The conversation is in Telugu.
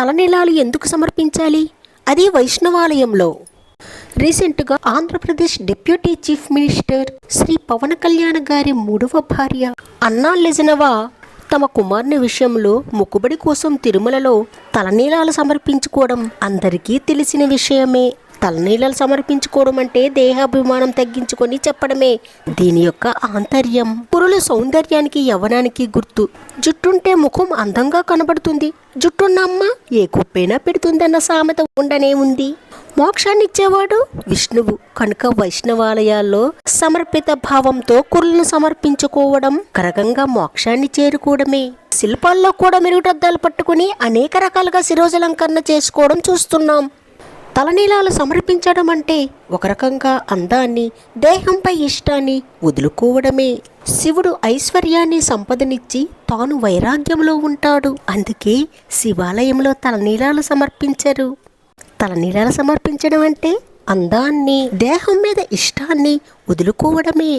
తలనీలాలు ఎందుకు సమర్పించాలి? అది వైష్ణవాలయంలో. రీసెంట్గా Andhra Pradesh deputy chief minister Shri Pawan Kalyan గారి మూడవ భార్య అన్నా లెజనవా తమ కుమారుని విషయంలో మొక్కుబడి కోసం తిరుమలలో తలనీలాలు సమర్పించుకోవడం అందరికీ తెలిసిన విషయమే. తలనీలాలు సమర్పించుకోవడం అంటే దేహాభిమానం తగ్గించుకొని చెప్పడమే. దీని యొక్క ఆంతర్యం. పురుల సౌందర్యానికి యవ్వనానికి గుర్తు. జుట్టుంటే ముఖం అందంగా కనబడుతుంది. జుట్టున్న అమ్మ ఏ కుప్పైనా పెడుతుందన్న సామెత ఉండనే ఉంది. మోక్షాన్నిచ్చేవాడు విష్ణువు. కనుక వైష్ణవాలయాల్లో సమర్పిత భావంతో కురులను సమర్పించుకోవడం కరగంగా మోక్షాన్ని చేరుకోవడమే. శిల్పాల్లో కూడా మెరుగుటద్దాలు పట్టుకుని అనేక రకాలుగా శిరోజలంకరణ చేసుకోవడం చూస్తున్నాం. తలనీలాలు సమర్పించడం అంటే ఒక రకంగా అందాన్ని దేహంపై ఇష్టాన్ని వదులుకోవడమే. శివుడు ఐశ్వర్యాన్ని సంపదనిచ్చి తాను వైరాగ్యంలో ఉంటాడు. అందుకే శివాలయంలో తలనీలాలు సమర్పించరు. తలనీలాలు సమర్పించడం అంటే అందాన్ని దేహం మీద ఇష్టాన్ని వదులుకోవడమే.